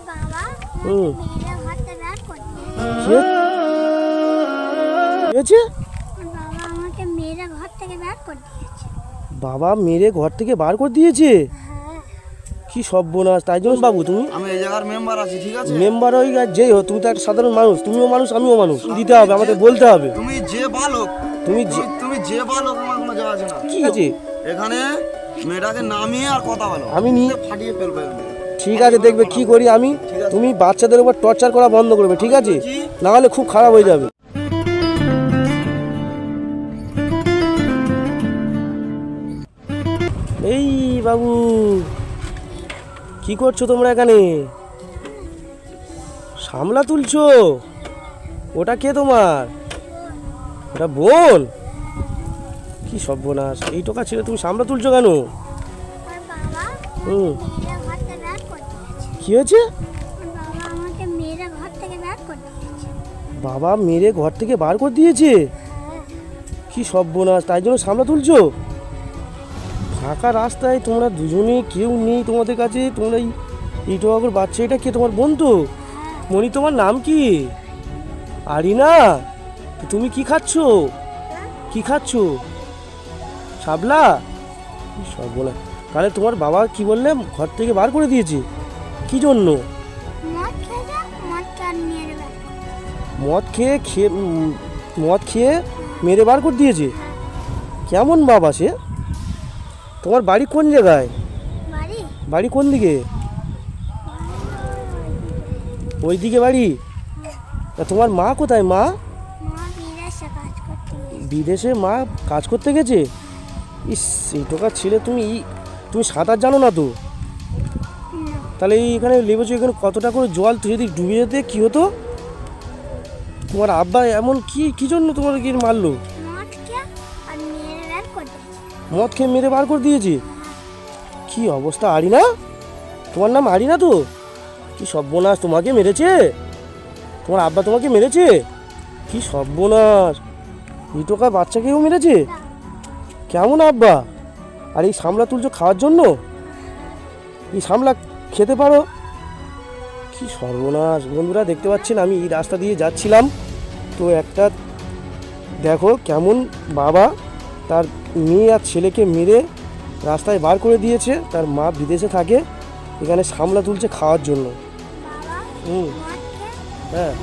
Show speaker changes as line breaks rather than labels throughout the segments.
বাবা
হুম।
মেয়েরা ঘরটা বের করে দিয়েছে।
কি হয়েছে?
ওর বাবা আমাকে মেয়েরা ঘর থেকে বের করে দিয়েছে।
বাবা মেরে ঘর থেকে বার করে দিয়েছে?
হ্যাঁ।
কি সর্বনাশ তাই জন্য বাবু তুমি?
আমি এই জায়গার মেম্বার আছি ঠিক আছে?
মেম্বার হই যেই হো তুমি তো একটা সাধারণ মানুষ তুমিও মানুষ আমিও মানুষ দিতে হবে আমাদের বলতে হবে।
তুমি যে বালক
তুমি যে
তুমি- যে বালক আমার কোনো যাওয়া আছে না?
কি আছে?
এখানে মেয়েটাকে নামিয়ে আর কথা বলো।
আমি নিয়ে
ফাটিয়ে ফেলবে।
ঠিক আছে দেখবে কি করি আমি? তুমি বাচ্চাদের উপর টর্চার করা বন্ধ করবে ঠিক আছে?
জি।
না হলে খুব খারাপ হয়ে যাবে। এই বাবু কি করছ তোমরা এখানে? সামলা তুলছো? ওটা কে তোমার? ওটা বোন? কি সর্বনাশ এই টোকা ছেড়ে তুমি সামলা তুলছো কেন? হুম। কি হয়েছে?
বাবা
মেরে ঘর থেকে বার করে দিয়েছে।
হ্যাঁ।
কি সর্বনাশ তাই জন্য সামলা তুলছো? ফাঁকা রাস্তায় তোমরা দুজনে কেউ নেই তোমাদের কাছে তোমরা এই ইটোয়াগর বাচ্চা এটা কে তোমার বোন তো মনি তোমার নাম কি? আরিনা? তুমি কি খাচ্ছ? কি খাচ্ছ? শাবলা? কি সর্বনাশ। তাহলে তোমার বাবা কি বললে? ঘর থেকে বার করে দিয়েছে। কি জন্য?
মদ খেয়ে
খেয়ে মদ খেয়ে মেরে বার করে দিয়েছে? কেমন বাবা সে? তোমার বাড়ি কোন জায়গায়?
বাড়ি?
কোন দিকে? ওই দিকে বাড়ি তা তোমার মা কোথায় মা?
বিদেশে
মা কাজ করতে গেছে? ইস এই টোকা ছেলে তুমি তুমি সাঁতার জানো না তো? তাহলে এখানে লেবেছো এখানে কতটা করে জল তুই যদি ডুবে যেতে কী হতো? তোমার আব্বা এমন কি কি জন্য তোমার গিয়ে মারলো?
মদ খেয়ে
মেরে বার করে দিয়েছে? কি অবস্থা আরিনা? তোমার নাম আরিনা তো? কি সর্বনাশ তোমাকে মেরেছে? তোমার আব্বা তোমাকে মেরেছে? কি সর্বনাশ। ইটোকা বাচ্চাকেও মেরেছে? কেমন আব্বা? আর এই সামলা তুলছো খাওয়ার জন্য? এই সামলা খেতে পারো? কি সর্বনাশ। বন্ধুরা, দেখতে পাচ্ছেন, আমি এই রাস্তা দিয়ে যাচ্ছিলাম। তো একটা, দেখো কেমন বাবা, তার মেয়ে আর ছেলেকে মেরে রাস্তায় বার করে দিয়েছে। তার মা বিদেশে থাকে, এখানে সামলা তুলছে খাওয়ার জন্য। হুম। হ্যাঁ।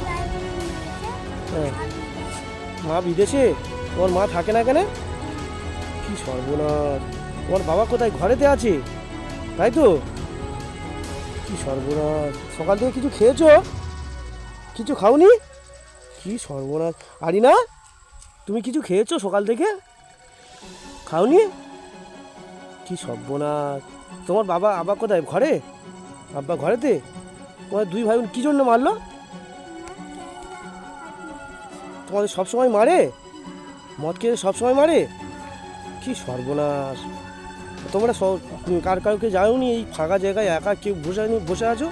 হ্যাঁ। মা বিদেশে? তোমার মা থাকে না এখানে? কি সর্বনাশ। তোমার বাবা কোথায়? ঘরেতে আছে? তাই তো? কি সর্বনাশ? সকাল থেকে কিছু খেয়েছো? কিছু খাওনি? কি সর্বনাশ? আরি না তুমি কিছু খেয়েছো সকাল থেকে? খাওনি? কি সর্বনাশ? তোমার বাবা আব্বা কোথায়? ঘরে? আব্বা ঘরেতে? তোমার দুই ভাই বোন কি জন্য মারলো? তোমাদের সব সময় মারে? মদ খেয়ে সব সময় মারে? কি সর্বনাশ? তোমরা সব- কার কাউকে যাওনি এই ফাঁকা জায়গায় একা কেউ বসে নি বসে আছো?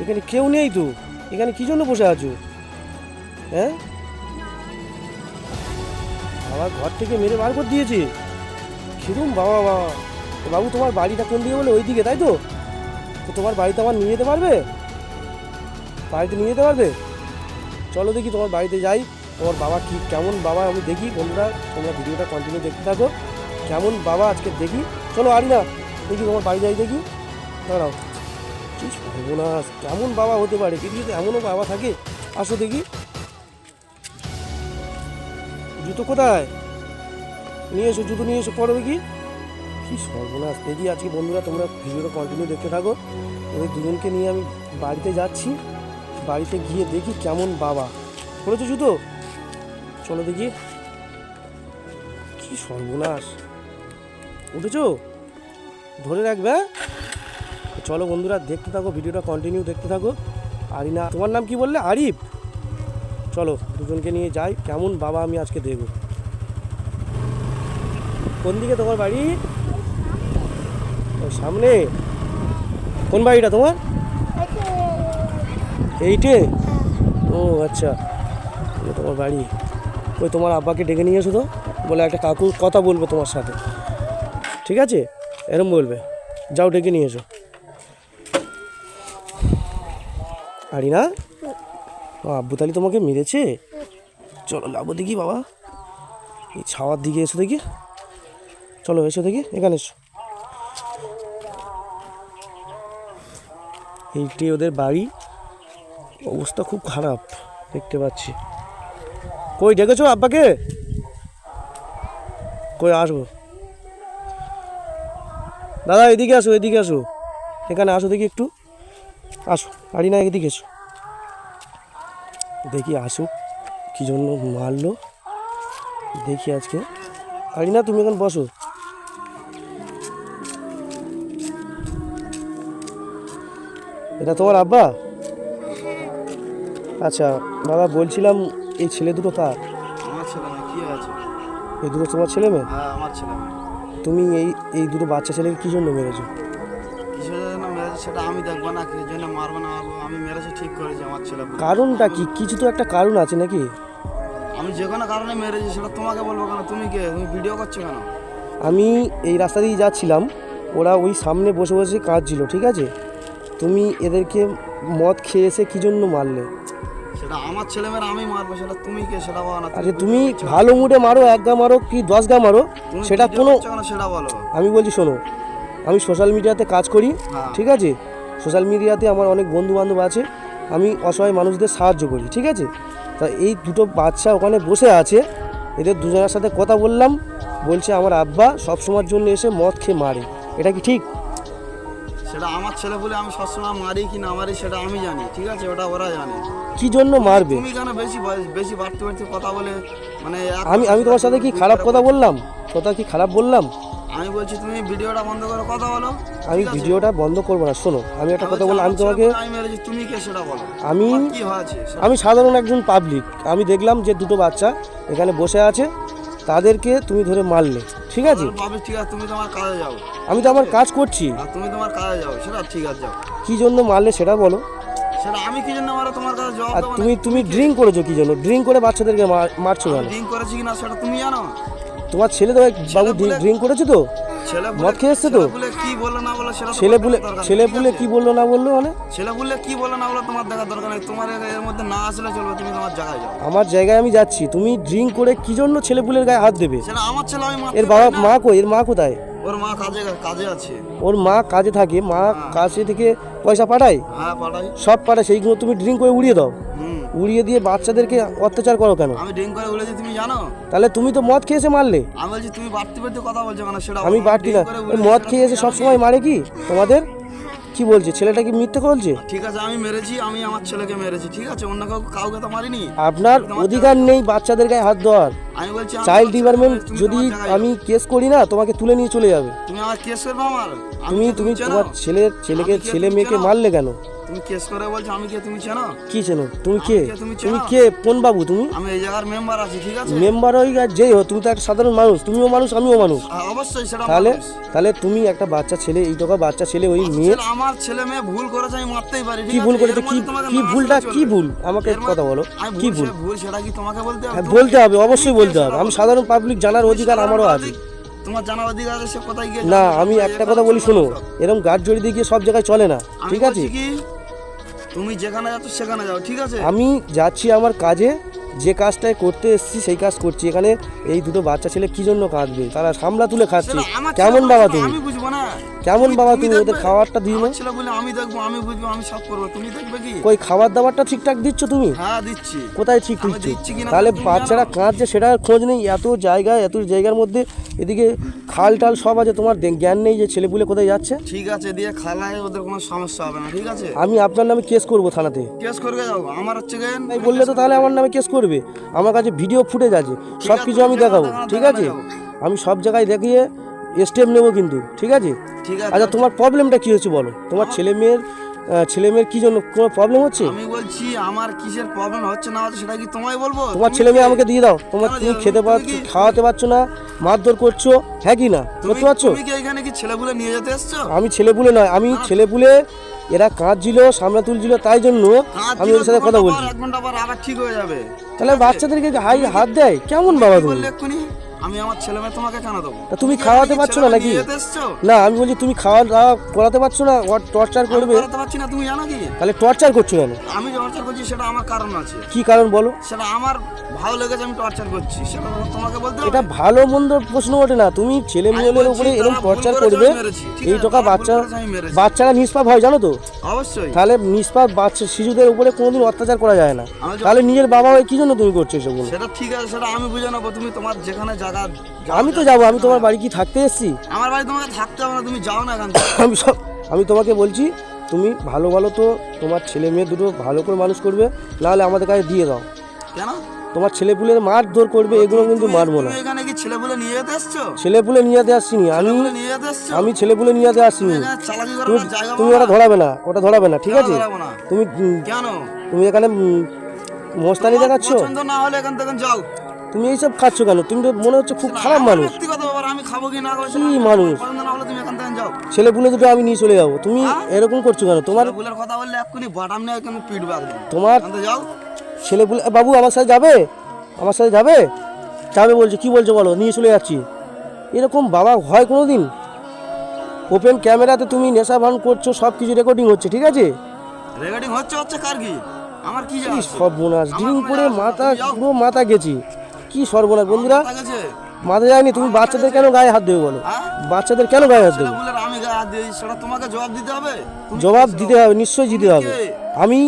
এখানে কেউ নেই তো? এখানে কি জন্য বসে আছো? হ্যাঁ? বাবা ঘর থেকে মেরে বার করে দিয়েছে। কিরম বাবা বাবা। বাবু, তোমার বাড়িটা কোন দিকে বলে? ওই দিকে তাই তো? তো তোমার বাড়িতে আমার নিয়ে যেতে পারবে? বাড়িতে নিয়ে যেতে পারবে? চলো দেখি তোমার বাড়িতে যাই। তোমার বাবা কি, কেমন বাবা? আমি দেখি বন্ধুরা, তোমরা ভিডিওটা কন্টিনিউ দেখতে থাকো। কেমন বাবা আজকে দেখি? চলো আরি না দেখি তোমার বাড়ি যাই দেখি। দাঁড়াও। কি সর্বনাশ কেমন বাবা হতে পারে? পৃথিবীতে এমনও বাবা থাকে? আসো দেখি। জুতো কোথায়? নিয়ে এসো, জুতো নিয়ে এসো, পরে দেখি। কি সর্বনাশ দেখি আজকে বন্ধুরা, তোমরা ভিডিওটা কন্টিনিউ দেখতে থাকো। ওই দুজনকে নিয়ে আমি বাড়িতে যাচ্ছি। বাড়িতে গিয়ে দেখি কেমন বাবা। পড়েছো জুতো? চলো দেখি। কি সর্বনাশ উঠেছো? ধরে রাখবে হ্যাঁ? চলো বন্ধুরা, দেখতে থাকো, ভিডিওটা কন্টিনিউ দেখতে থাকো। আরিনা, তোমার নাম কি বললে? আরিফ? চলো, দুজনকে নিয়ে যাই। কেমন বাবা আমি আজকে দেখব। কোন দিকে তোমার বাড়ি? সামনে। কোন বাড়িটা তোমার? এইটে? ও আচ্ছা। তোমার বাড়ি। ওই তোমার আব্বাকে ডেকে নিয়ে এসো তো। বলে একটা কাকু কথা বলব তোমার সাথে। ঠিক আছে? এরম বলবে। যাও, ডেকে নিয়ে এসো। আরি না আব্বু তালি তোমাকে মেরেছে? চলো, যাব দেখি, বাবা। এই ছাওয়ার দিকে এসো দেখি। চলো, এসো দেখি, এখানে এসো। এইটি ওদের বাড়ি। অবস্থা খুব খারাপ, দেখতে পাচ্ছি। কই, ডেকেছো আব্বাকে? কই, আসব। দাদা এদিকে আসো এদিকে আসো। এখানে আসো দেখি একটু। আসো আরি না এদিকে এসো। দেখি আসুক কী জন্য মারলো। দেখি আজকে। আরি না তুমি এখন বসো। এটা তোমার আব্বা? আচ্ছা দাদা বলছিলাম এই ছেলে দুটো কার?
আমার ছেলে মেয়ে কি আছে
এই দুটো তোমার ছেলে মেয়ে?
হ্যাঁ আমার ছেলে মেয়ে।
তুমি এই এই দুটো বাচ্চা ছেলেকে কী জন্য মেরেছো?
কিসের জন্য মেরেছে সেটা আমি দেখব না কি জন্য মারবো না মারবো আমি মেরেছি ঠিক করেছি আমার ছেলে
কারণটা কি? কিছু তো একটা কারণ আছে নাকি?
আমি যে কোনো কারণে মেরেছি সেটা তোমাকে বলব কেন? তুমি কে? তুমি ভিডিও করছ কেন?
আমি এই রাস্তা দিয়ে যাচ্ছিলাম ওরা ওই সামনে বসে বসে কাঁদছিল ঠিক আছে? তুমি এদেরকে মদ খেয়ে এসে কী জন্য মারলে?
সেটা আমার ছেলে মেয়েরা আমি মারবো সেটা তুমি কে সেটা বলো না।
আরে তুমি ভালো মুডে মারো এক গা মারো কি দশ গা মারো সেটা কোনো
সেটা বলো।
আমি বলছি শোনো আমি সোশ্যাল মিডিয়াতে কাজ করি
হ্যাঁ।
ঠিক আছে? সোশ্যাল মিডিয়াতে আমার অনেক বন্ধু বান্ধব আছে আমি অসহায় মানুষদের সাহায্য করি ঠিক আছে? তা এই দুটো বাচ্চা ওখানে বসে আছে এদের দুজনের সাথে কথা বললাম বলছে আমার আব্বা সব সময়ের জন্য এসে মদ খেয়ে মারে এটা কি ঠিক?
সেটা আমার ছেলে বলে আমি সবসময় মারি কি না মারি সেটা আমি জানি ঠিক আছে? ওটা ওরা জানে।
কি জন্য মারবে?
তুমি কেন বেশি বেশি বাড়তে বাড়তে কথা বলে মানে
আমি আমি তোমার সাথে কি খারাপ কথা বললাম? কথা কি খারাপ বললাম?
আমি বলছি তুমি ভিডিওটা বন্ধ করে কথা বলো
আমি ভিডিওটা বন্ধ করব না শোনো আমি একটা কথা বললাম আমি তোমাকে
তুমি কে সেটা বলো?
আমি আমি সাধারণ একজন পাবলিক আমি দেখলাম যে দুটো বাচ্চা এখানে বসে আছে তাদেরকে তুমি ধরে মারলে ঠিক আছে?
ঠিক আছে তুমি তোমার কাজে যাও।
আমি তো আমার কাজ করছি।
আর তুমি তোমার কাজে যাও সেটা ঠিক আছে যাও।
কি জন্য মারলে সেটা বলো।
সেটা আমি কি জন্য মারো তোমার কাছে জবাব
আর
দেবো
তুমি তুমি ড্রিঙ্ক করেছ কি জন্য? ড্রিঙ্ক করে বাচ্চাদেরকে মার- মারছো কেন?
ড্রিঙ্ক করেছি কিনা সেটা তুমি জানো?
তোমার ছেলে তো বাবু
বলে-
ড্রিঙ্ক করেছ তো? মদ খেয়ে এসছে তো?
কি বলল না বলো সেটা
ছেলে
নেই,
ছেলে বলে কি বলল না বলল মানে?
ছেলে বললে কি বলল না বলো তোমার দেখার দরকার নেই। তোমার এর- মধ্যে না আসলে চলবে তুমি তোমার জায়গায় যাও।
আমার জায়গায় আমি যাচ্ছি। তুমি ড্রিঙ্ক করে কি জন্য ছেলে পুলের গায়ে হাত দেবে?
সেটা আমার ছেলে আমি
এর বাবা মা কই এর মা কোথায়?
ওর মা কাজে কাজে আছে।
ওর মা কাজে থাকে মা কাজে থেকে পয়সা পাঠায়?
হ্যাঁ পাঠাই
সব পাঠায় সেইগুলো তুমি ড্রিঙ্ক করে উড়িয়ে দাও। উড়িয়ে দিয়ে বাচ্চাদেরকে অত্যাচার করো কেন?
আমি ড্রিঙ্ক করে বলেছি তুমি জানো?
তাহলে তুমি তো মদ খেয়ে এসে মারলে।
আমি বলছি তুমি বাড়তে বাড়তে কথা বলছো কেন? সেটা
আমি বাড়তি না। মদ
সেটা
খেয়ে এসে
তুমি
সব সময় মারে কি? তোমাদের? কি বলছে? ছেলেটা কি মিথ্যে বলছে?
ঠিক আছে আমি মেরেছি আমি আমার ছেলেকে মেরেছি ঠিক আছে? অন্য কাউকে কাউকে তো মারিনি।
আপনার অধিকার নেই বাচ্চাদের গায়ে হাত দেওয়ার।
আমি বলছি
চাইল্ড ডিপার্টমেন্ট যদি আমি কেস করি না তোমাকে তুলে নিয়ে চলে যাবে।
তুমি আমার কেস করবে আমার? আমি
তুমি তুমি তোমার ছেলের ছেলেকে ছেলে মেয়েকে মারলে কেন?
তুমি কেস করে বলছো আমি কে তুমি চেনো?
কি চেনো? তুমি কে?
তুমি
কে? কোন বাবু তুমি?
আমি এই জায়গার মেম্বার আছি ঠিক আছে?
মেম্বার হই আর যেই হো তুমি তো একটা সাধারণ মানুষ তুমিও মানুষ আমিও মানুষ।
অবশ্যই সেটা
তাহলে তাহলে তুমি একটা বাচ্চা ছেলে এই টাকা বাচ্চা ছেলে ওই মেয়ে
ছেলে- আমার ছেলে মেয়ে ভুল করেছে আমি মারতেই পারি
কি ভুল করেছে? কি কি ভুলটা কি ভুল? আমাকে কথা বলো। কি
ভুল
ভুল?
সেটা কি তোমাকে বলতে হবে?
হ্যাঁ বলতে হবে অবশ্যই বলতে হবে। আমি সাধারণ পাবলিক জানার অধিকার আমারও আছে।
তোমার জানার অধিকার আছে কোথায় গিয়ে
না আমি একটা কথা বলি শোনো। এরকম গাছ জড়ি দিয়ে গিয়ে সব জায়গায় চলে না ঠিক আছে?
তুমি যেখানে যাচ্ছ সেখানে যাও ঠিক আছে?
আমি যাচ্ছি আমার কাজে যে কাজটাই করতে এসেছি সেই কাজ করছি। এখানে এই দুটো বাচ্চা ছেলে কি জন্য কাঁদবে? তারা সামলা তুলে খাচ্ছে। কেমন বাবা তুমি? কেমন বাবা
তুমি
ওদের? খাবারটা দিই না।
আমার আমি দেখব আমি বুঝব আমি সব করব। তুমি দেখবে কি?
কই খাবার দাবারটা ঠিকঠাক দিচ্ছ তুমি?
হ্যাঁ দিচ্ছি।
কোথায় ঠিক দিচ্ছ? তাহলে বাচ্চারা কাঁদছে সেটার খোঁজ নেই। এত জায়গায় এত জায়গার মধ্যে এদিকে খাল টাল সব আছে। তোমার জ্ঞান নেই যে ছেলেপুলে কোথায় যাচ্ছে।
ঠিক আছে দিয়ে খালায় ওদের কোনো সমস্যা হবে না ঠিক আছে?
আমি আপনার নামে কেস করব থানাতে।
কেস করবে যাও আমার হচ্ছে
বললে তো তাহলে আমার নামে কেস করবে। আমার কাছে ভিডিও ফুটেজ আছে। সব কিছু আমি দেখাবো ঠিক আছে? আমি সব জায়গায় দেখিয়ে স্টেপ নেব কিন্তু ঠিক আছে? আচ্ছা তোমার প্রবলেমটা কি হচ্ছে বলো? তোমার ছেলে মেয়ের ছেলে মেয়ের কি জন্য কোনো প্রবলেম হচ্ছে?
আমি বলছি আমার কিসের প্রবলেম হচ্ছে না হচ্ছে সেটা কি তোমায় বলব?
তোমার ছেলে মেয়ে আমাকে দিয়ে দাও। তোমার তুমি খেতে? পারছ খাওয়াতে পারছ না মারধর করছ হ্যাঁ কি না? করতে পারছ?
তুমি কি এখানে কি ছেলেগুলো নিয়ে যেতে এসছো?
আমি ছেলেপুলে নয় আমি ছেলেপুলে এরা কাঁদছিল সামনে তুলছিল তাই জন্য আমি ওর সাথে কথা বলছি।
এক ঘণ্টা পর আবার ঠিক হয়ে যাবে।
তাহলে বাচ্চাদেরকে হাই হাত দেয়? কেমন বাবা তুমি?
আমি আমার ছেলে মেয়ে তোমাকে কেন দেবো?
তা তুমি খাওয়াতে পারছ না নাকি? না আমি বলছি তুমি খাওয়া দাওয়া করাতে পারছ না? টর্চার করবে?
করাতে পারছি না তুমি জানো কি?
তাহলে টর্চার করছ কেন?
আমি টর্চার করছি সেটা আমার কারণ আছে।
কি কারণ বলো?
সেটা আমার ভালো লেগেছে আমি টর্চার করছি সেটা তোমাকে বলতে
এটা ভালো মন্দ প্রশ্ন ওঠে না। তুমি ছেলে মেয়েদের উপরে এরকম টর্চার করবে? এই টাকা বাচ্চা। বাচ্চারা নিষ্পাপ হয় জানো তো?
অবশ্যই।
তাহলে নিষ্পাপ বাচ্চা শিশুদের উপরে কোনোদিন অত্যাচার করা যায় না। তাহলে নিজের বাবা হয়ে কি জন্য তুমি করছ এসবগুলো
সেটা ঠিক আছে সেটা আমি বুঝে নেব তুমি তোমার যেখানে জায়গা যাও-
আমি তো যাব আমি তোমার বাড়ি কি থাকতে এসেছি?
আমার বাড়ি তোমাকে থাকতে হবে না তুমি যাও না এখান
আমি সব আমি তোমাকে বলছি তুমি ভালো ভালো তো তোমার ছেলে মেয়ে দুটো ভালো করে মানুষ করবে নাহলে আমাদের কাছে দিয়ে দাও।
কেন?
তোমার ছেলে পুলে মার ধর করবে এগুলো কিন্তু মারবো না।
এখানে কি ছেলে বলে নিয়ে যেতে এসছো?
ছেলে পুলে নিয়ে যেতে আসছিনি আমি আমি ছেলে পুলে নিয়ে যেতে
তুমি
আসছিনি তুমি তুমি ওটা ধরাবে না ওটা ধরাবে না ঠিক আছে? তুমি
কেন?
তুমি এখানে মস্তানি দেখাচ্ছ?
না হলে এখান থেকে যাও।
তুমি এইসব খাচ্ছ কেন? তুমি তো মনে হচ্ছে খুব খারাপ মানুষ।
কি
মানুষ?
না হলে তুমি যাও।
ছেলে পুলে দুটো আমি নিয়ে চলে যাব। তুমি
হ্যাঁ?
এরকম করছ কেন? তোমার
কথা বললে এক্ষুনি বাটাম নিয়ে কেন
তোমার
যাও।
ছেলে পুলে বাবু আমার সাথে যাবে? আমার সাথে যাবে? যাবে বলছো কি বলছো বলো? নিয়ে চলে যাচ্ছি। এরকম বাবা হয় কোনো দিন ওপেন ক্যামেরাতে তুমি নেশা ভান করছ সব কিছু রেকর্ডিং হচ্ছে ঠিক আছে?
রেকর্ডিং হচ্ছে হচ্ছে কার কি? আমার কি যায়
সর্বনাশ। ড্রিঙ্ক করে মাথা। পুরো মাথা গেছি। কি সর্বনাশ বন্ধুরা?
মাথা
যায়নি তুমি বাচ্চাদের কেন গায়ে হাত দেবে বলো?
হ্যাঁ?
বাচ্চাদের কেন গায়ে হাত দেবে?
জবাব দিতে হবে।
নিশ্চয়ই দিতে হবে। আমি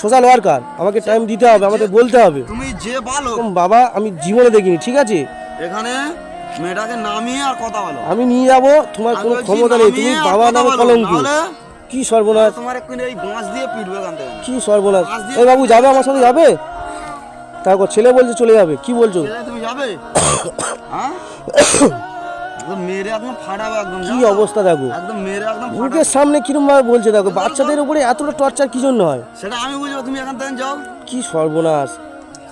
সোশ্যাল ওয়ার্কার আমাকে টাইম দিতে হবে আমাকে বলতে হবে।
তুমি যে ভালো।
বাবা আমি জীবনে দেখিনি ঠিক আছে?
এখানে মেয়েটাকে নামিয়ে আর কথা বলো।
আমি নিয়ে যাব তোমার কোনো ক্ষমতা নেই তুমি বাবা নামে কলঙ্কি কি সর্বনাশ?
তোমার এই বাঁশ দিয়ে পিটবে
কি সর্বনাশ? এই বাবু যাবে আমার সাথে যাবে? তারপর ছেলে বলছে চলে যাবে। কি বলছো?
তুমি যাবে? হ্যাঁ?
কি অবস্থা দেখো। মুখের সামনে কিরম ভাবে বলছে দেখো বাচ্চাদের উপরে এতটা টর্চার কি জন্য হয়?
সেটা আমি বুঝব তুমি এখান থেকে যাও।
কি সর্বনাশ।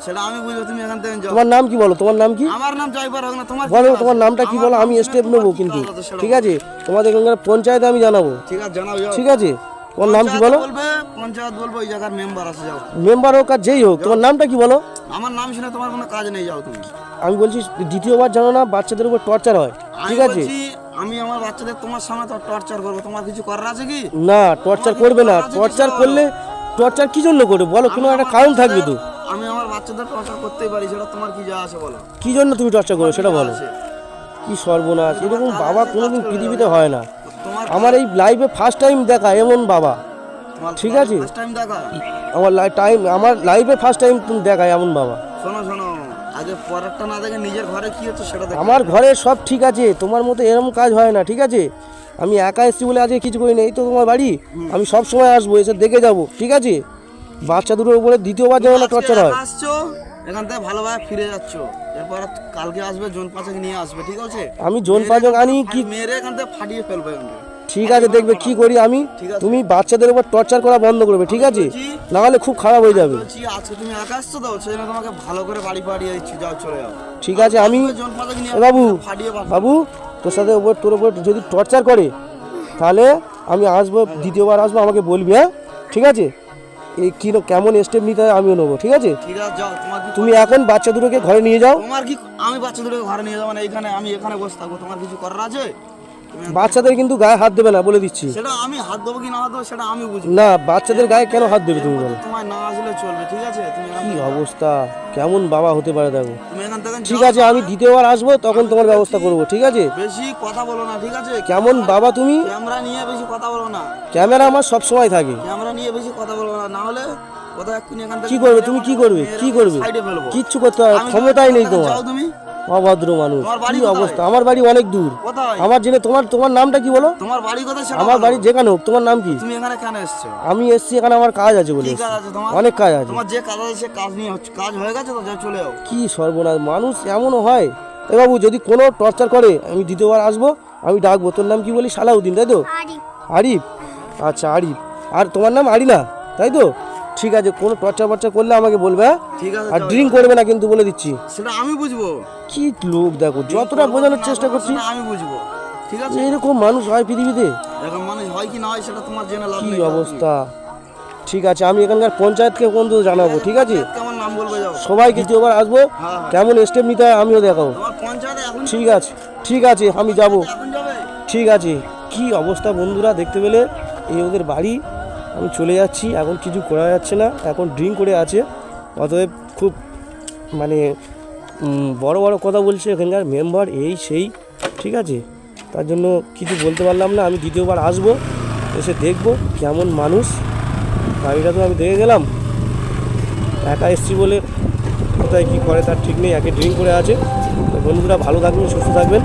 সেটা আমি বুঝব তুমি এখান থেকে যাও।
তোমার নাম কি বলো? তোমার নাম কি?
আমার নাম জয়বার হোক না তোমার
বলো তোমার নামটা কি বলো? আমি স্টেপ নেব কিন্তু। ঠিক আছে? তোমাদের এখানকার পঞ্চায়েতে আমি জানাব।
ঠিক আছে যাও
ঠিক আছে? তোমার নাম কি বলো?
বলবে পঞ্চায়েত বলব ওই জায়গার মেম্বার আছে যাও।
মেম্বার হোক আর যেই হোক তোমার নামটা কি বলো?
আমার নাম শুনে তোমার কোনো কাজ নেই যাও তুমি।
আমি বলছি দ্বিতীয়বার জানো না বাচ্চাদের উপর টর্চার হয় ঠিক আছে?
আমি আমার বাচ্চাদের তোমার সামনে তো টর্চার করব তোমার কিছু করার আছে কি?
না টর্চার করবে না টর্চার করলে টর্চার কি জন্য করবে? বলো কোনো একটা কারণ থাকবে তো।
আমি আমার বাচ্চাদের টর্চার করতেই পারি সেটা তোমার কি যা আছে বলো।
কি জন্য তুমি টর্চার করবে সেটা বলো।
আছে?
কি সর্বনাশ এরকম বাবা কোনোদিন পৃথিবীতে হয় না। আমার এই লাইফে ফার্স্ট টাইম দেখা এমন বাবা। ঠিক আছে।
টাইম
আমার টাইম আমার লাইফে ফার্স্ট টাইম তুমি দেখা এমন বাবা।
শোনো শোনো আগে পরেরটা না দেখে নিজের ঘরে কি হচ্ছে সেটা দেখো।
আমার ঘরে সব ঠিক আছে তোমার মতো এরকম কাজ হয় না ঠিক আছে? আমি একা এসেছি বলে আজকে কিছু করি না এই তো তোমার বাড়ি। আমি সব সময় আসব এসে দেখে যাব ঠিক আছে? বাচ্চা দুটোর উপরে দ্বিতীয়বার যেন না টর্চার হয়।
আসছো এখান থেকে ভালোভাবে ফিরে যাচ্ছ। এরপর কালকে আসবে জোন পাঁচেক নিয়ে আসবে ঠিক আছে?
আমি জোন পাঁচক আনি কি
মেরে এখান থেকে ফাটিয়ে ফেলবে এখান থেকে।
ঠিক আছে দেখবে কি করি আমি? তুমি বাচ্চাদের উপর টর্চার করা বন্ধ করবে ঠিক আছে? না হলে খুব খারাপ হয়ে যাবে।
আজকে তুমি তো সেই জন্য তোমাকে ভালো করে বাড়ি পাঠিয়ে দিচ্ছি যাও চলে যাও।
ঠিক আছে আমি বাবু বাবু তোর সাথে ওপর তোর উপর যদি টর্চার করে তাহলে আমি আসব দ্বিতীয়বার আসব আমাকে বলবি হ্যাঁ? ঠিক আছে? এই কি কেমন স্টেপ নিতে হয় আমিও নেব ঠিক আছে? তুমি এখন বাচ্চা দুটোকে ঘরে নিয়ে যাও।
তোমার কি আমি বাচ্চাদেরকে ঘরে নিয়ে যাব না এখানে আমি এখানে বসে থাকব তোমার কিছু করার আছে?
বাচ্চাদের কিন্তু গায়ে হাত দেবে না বলে দিচ্ছি।
সেটা আমি হাত দেবো কি না দেবো সেটা আমি বুঝব
না বাচ্চাদের গায়ে কেন হাত দেবে তুমি বলো?
তোমার না আসলে চলবে ঠিক আছে? তুমি
কি অবস্থা? কেমন বাবা হতে পারে দেখো। ঠিক আছে আমি দ্বিতীয়বার আসব তখন তোমার ব্যবস্থা করব ঠিক আছে?
বেশি কথা বলো না ঠিক আছে?
কেমন বাবা তুমি?
ক্যামেরা নিয়ে বেশি কথা বলো না।
ক্যামেরা আমার সব সময় থাকে।
ক্যামেরা নিয়ে বেশি কথা বলব না না হলে
কি করবে? তুমি কি করবে? কি করবে? কিচ্ছু করতে হবে ক্ষমতাই নেই
তোমার।
তোমার
তুমি?
অভদ্র মানুষ। কি অবস্থা? আমার বাড়ি অনেক দূর। আমার জেনে তোমার তোমার নামটা কি বলো?
তোমার বাড়ি কোথায়
আমার বাড়ি যেখানে হোক তোমার নাম কি?
তুমি এখানে কেন এসছো?
আমি এসছি এখানে আমার কাজ আছে বলে
কি
এসছি।
কাজ আছে তোমার?
অনেক কাজ আছে।
তোমার যে কাজ আছে সে কাজ নিয়ে হচ্ছে কাজ হয়ে গেছে তো? যা চলে যাও।
কি সর্বনাশ। মানুষ এমনও হয়। এ বাবু যদি কোনো টর্চার করে আমি দ্বিতীয়বার আসব। আমি ডাকবো। তোর নাম কি বলি? সালাউদ্দিন তাই তো?
আরি
আরিফ? আচ্ছা আরিফ। আর তোমার নাম আরিনা তাই তো? ঠিক আছে কোনো টর্চার ফর্চার করলে আমাকে বলবে হ্যাঁ?
ঠিক আছে
আর ড্রিঙ্ক করবে না কিন্তু বলে দিচ্ছি।
সেটা আমি বুঝব।
কি লোক দেখো যতটা বোঝানোর চেষ্টা করছি।
আমি বুঝব। ঠিক আছে?
এরকম মানুষ হয় পৃথিবীতে?
এরকম মানুষ হয় কি না হয় সেটা তোমার জেনে লাভ
কি
নেই
অবস্থা? ঠিক আছে আমি এখানকার পঞ্চায়েতকে পর্যন্ত জানাব ঠিক আছে?
কেমন নাম বলব যাও।
সবাইকে দ্বিতীয়বার আসব
হ্যাঁ।
কেমন স্টেপ নিতে হয় আমিও দেখাবো। ঠিক আছে ঠিক আছে আমি যাব? ঠিক আছে কি অবস্থা বন্ধুরা দেখতে পেলে? এই ওদের বাড়ি আমি চলে যাচ্ছি, এখন কিছু করা যাচ্ছে না, এখন ড্রিঙ্ক করে আছে। অতএব খুব মানে বড় বড় কথা বলছে এখানকার মেম্বার এই সেই, ঠিক আছে? তার জন্য কিছু বলতে পারলাম না, আমি দ্বিতীয়বার আসব, এসে দেখব কেমন মানুষ। বাড়িটা তো আমি দেখে গেলাম। একা এসছি বলে কোথায় কী করে, তার ঠিক নেই, একে ড্রিঙ্ক করে আছে। বন্ধুরা ভালো থাকবেন, সুস্থ থাকবেন।